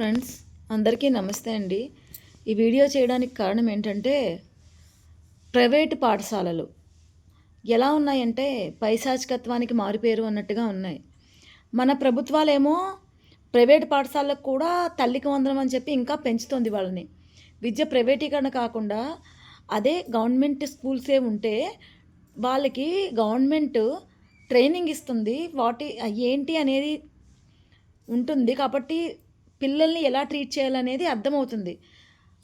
Friends అందరికీ నమస్తే అండి. ఈ వీడియో చేయడానికి కారణం ఏంటంటే ప్రైవేటు పాఠశాలలు ఎలా ఉన్నాయంటే పైశాచికత్వానికి మారిపేరు అన్నట్టుగా ఉన్నాయి. మన ప్రభుత్వాలేమో ప్రైవేట్ పాఠశాలకు కూడా తల్లికి వందనం అని చెప్పి ఇంకా పెంచుతుంది వాళ్ళని. విద్య ప్రైవేటీకరణ కాకుండా అదే గవర్నమెంట్ స్కూల్సే ఉంటే వాళ్ళకి గవర్నమెంట్ ట్రైనింగ్ ఇస్తుంది. వాటి ఏంటి అనేది ఉంటుంది కాబట్టి పిల్లల్ని ఎలా ట్రీట్ చేయాలనేది అర్థమవుతుంది.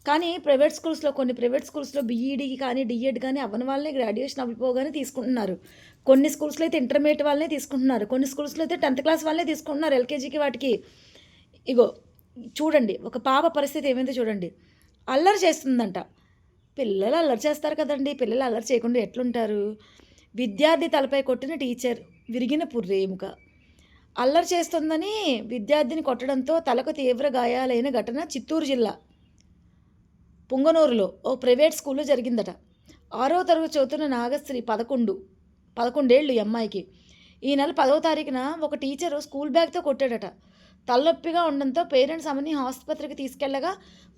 కానీ ప్రైవేట్ స్కూల్స్లో కొన్ని ప్రైవేట్ స్కూల్స్లో బీఈడీ కానీ డిఎడ్ కానీ అవ్వని వాళ్ళని గ్రాడ్యుయేషన్ అవ్వపోగానే తీసుకుంటున్నారు. కొన్ని స్కూల్స్లో అయితే ఇంటర్మీడియట్ వాళ్ళనే తీసుకుంటున్నారు. కొన్ని స్కూల్స్లో అయితే టెన్త్ క్లాస్ వాళ్ళనే తీసుకుంటున్నారు ఎల్కేజీకి వాటికి. ఇగో చూడండి ఒక పాప పరిస్థితి ఏమైందో చూడండి. అల్లరి చేస్తుందంట. పిల్లలు అల్లరి చేస్తారు కదండి. పిల్లలు అల్లరి చేయకుండా ఎట్లుంటారు? విద్యార్థి తలపై కొట్టిన టీచర్ విరిగిన పుర్రేముక. అల్లరి చేస్తుందని విద్యార్థిని కొట్టడంతో తలకు తీవ్ర గాయాలైన ఘటన చిత్తూరు జిల్లా పుంగనూరులో ఓ ప్రైవేట్ స్కూల్లో జరిగిందట. ఆరో తరగతి చదువుతున్న నాగశ్రీ పదకొండు పదకొండేళ్ళు ఈ అమ్మాయికి. ఈ నెల పదవ తారీఖున ఒక టీచరు స్కూల్ బ్యాగ్తో కొట్టాడట. తలనొప్పిగా ఉండడంతో పేరెంట్స్ ఆమెని ఆసుపత్రికి తీసుకెళ్ళగా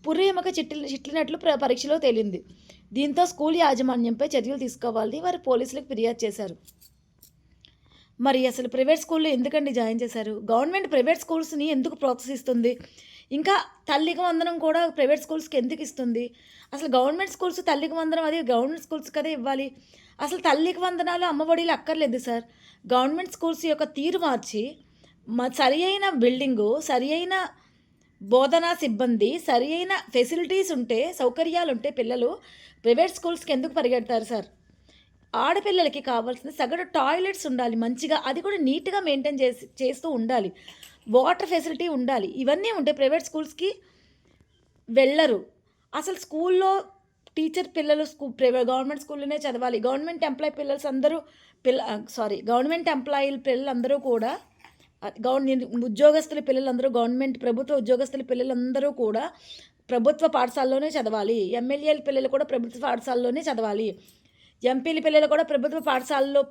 పుర్రెమ్మక చిట్టి చిట్లినట్లు పరీక్షలో తేలింది. దీంతో స్కూల్ యాజమాన్యంపై చర్యలు తీసుకోవాలని వారు పోలీసులకు ఫిర్యాదు చేశారు. మరి అసలు ప్రైవేట్ స్కూల్లో ఎందుకండి జాయిన్ చేశారు? గవర్నమెంట్ ప్రైవేట్ స్కూల్స్ని ఎందుకు ప్రోత్సహిస్తుంది ఇంకా తల్లికి వందనం కూడా ప్రైవేట్ స్కూల్స్కి ఎందుకు ఇస్తుంది? అసలు గవర్నమెంట్ స్కూల్స్ తల్లికి వందనం అది గవర్నమెంట్ స్కూల్స్ కదా ఇవ్వాలి? అసలు తల్లికి వందనాలు అమ్మఒడిలు అక్కర్లేదు సార్. గవర్నమెంట్ స్కూల్స్ యొక్క తీరు మార్చి సరి అయిన బిల్డింగు సరి అయిన బోధనా సిబ్బంది సరి అయిన ఫెసిలిటీస్ ఉంటే సౌకర్యాలు ఉంటే పిల్లలు ప్రైవేట్ స్కూల్స్కి ఎందుకు పరిగెడతారు సార్? ఆడపిల్లలకి కావాల్సిన సగటు టాయిలెట్స్ ఉండాలి మంచిగా అది కూడా నీట్గా మెయింటైన్ చేసి చేస్తూ ఉండాలి. వాటర్ ఫెసిలిటీ ఉండాలి. ఇవన్నీ ఉంటాయి ప్రైవేట్ స్కూల్స్కి వెళ్ళరు. అసలు స్కూల్లో టీచర్ పిల్లలు స్కూ ప్రైవేట్ గవర్నమెంట్ స్కూల్లోనే చదవాలి. గవర్నమెంట్ ఎంప్లాయీ పిల్లలు అందరూ పిల్ల సారీ గవర్నమెంట్ ఎంప్లాయీల పిల్లలందరూ కూడా గవర్నమెంట్ ఉద్యోగస్తుల పిల్లలందరూ గవర్నమెంట్ ప్రభుత్వ ఉద్యోగస్తుల పిల్లలందరూ కూడా ప్రభుత్వ పాఠశాలలోనే చదవాలి. ఎమ్మెల్యేల పిల్లలు కూడా ప్రభుత్వ పాఠశాలలోనే చదవాలి. ఎంపీల పిల్లలు కూడా ప్రభుత్వ పాఠశాలలో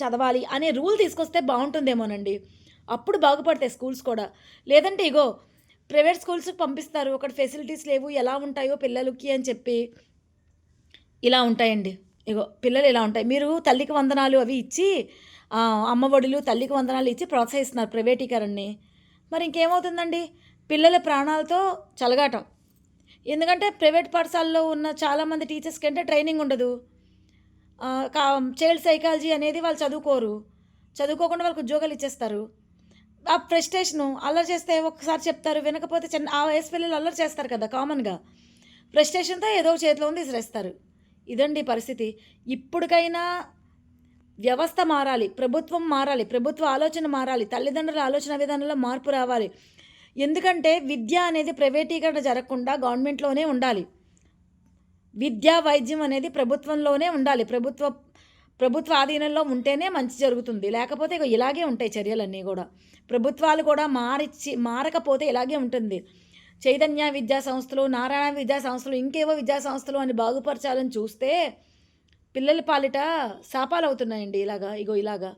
చదవాలి అనే రూల్ తీసుకొస్తే బాగుంటుందేమోనండి. అప్పుడు బాగుపడతాయి స్కూల్స్ కూడా. లేదంటే ఇగో ప్రైవేట్ స్కూల్స్కి పంపిస్తారు అక్కడ ఫెసిలిటీస్ లేవు ఎలా ఉంటాయో పిల్లలకి అని చెప్పి ఇలా ఉంటాయండి. ఇగో పిల్లలు ఇలా ఉంటాయి. మీరు తల్లికి వందనాలు అవి ఇచ్చి అమ్మ ఒడులు తల్లికి వందనాలు ఇచ్చి ప్రోత్సహిస్తున్నారు ప్రైవేటీకరణని. మరి ఇంకేమవుతుందండి? పిల్లల ప్రాణాలతో చలగాటం. ఎందుకంటే ప్రైవేట్ పాఠశాలలో ఉన్న చాలామంది టీచర్స్కి అంటే ట్రైనింగ్ ఉండదు. చైల్డ్ సైకాలజీ అనేది వాళ్ళు చదువుకోరు. చదువుకోకుండా వాళ్ళకి ఉద్యోగాలు ఇచ్చేస్తారు. ఆ ఫ్రస్ట్రేషను అల్లరి చేస్తే ఒక్కసారి చెప్తారు వినకపోతే చిన్న ఆ వయసు పిల్లలు అల్లరి చేస్తారు కదా కామన్గా ఫ్రస్ట్రేషన్తో ఏదో చేతిలో ఉంది విసిరేస్తారు ఇదండి పరిస్థితి. ఇప్పటికైనా వ్యవస్థ మారాలి ప్రభుత్వం మారాలి ప్రభుత్వ ఆలోచన మారాలి తల్లిదండ్రుల ఆలోచన విధానంలో మార్పు రావాలి. ఎందుకంటే విద్య అనేది ప్రైవేటీకరణ జరగకుండా గవర్నమెంట్లోనే ఉండాలి. విద్యా వైద్యం అనేది ప్రభుత్వంలోనే ఉండాలి. ప్రభుత్వ ప్రభుత్వ ఆధీనంలో ఉంటేనే మంచి జరుగుతుంది. లేకపోతే ఇక ఇలాగే ఉంటాయి చర్యలన్నీ కూడా. ప్రభుత్వాలు కూడా మారిచ్చి మారకపోతే ఇలాగే ఉంటుంది. చైతన్య విద్యా సంస్థలు నారాయణ విద్యా సంస్థలు ఇంకేవో విద్యా సంస్థలు అని బాగుపరచాలని చూస్తే పిల్లల పాలిట శాపాలు అవుతున్నాయండి ఇలాగా ఇగో ఇలాగా.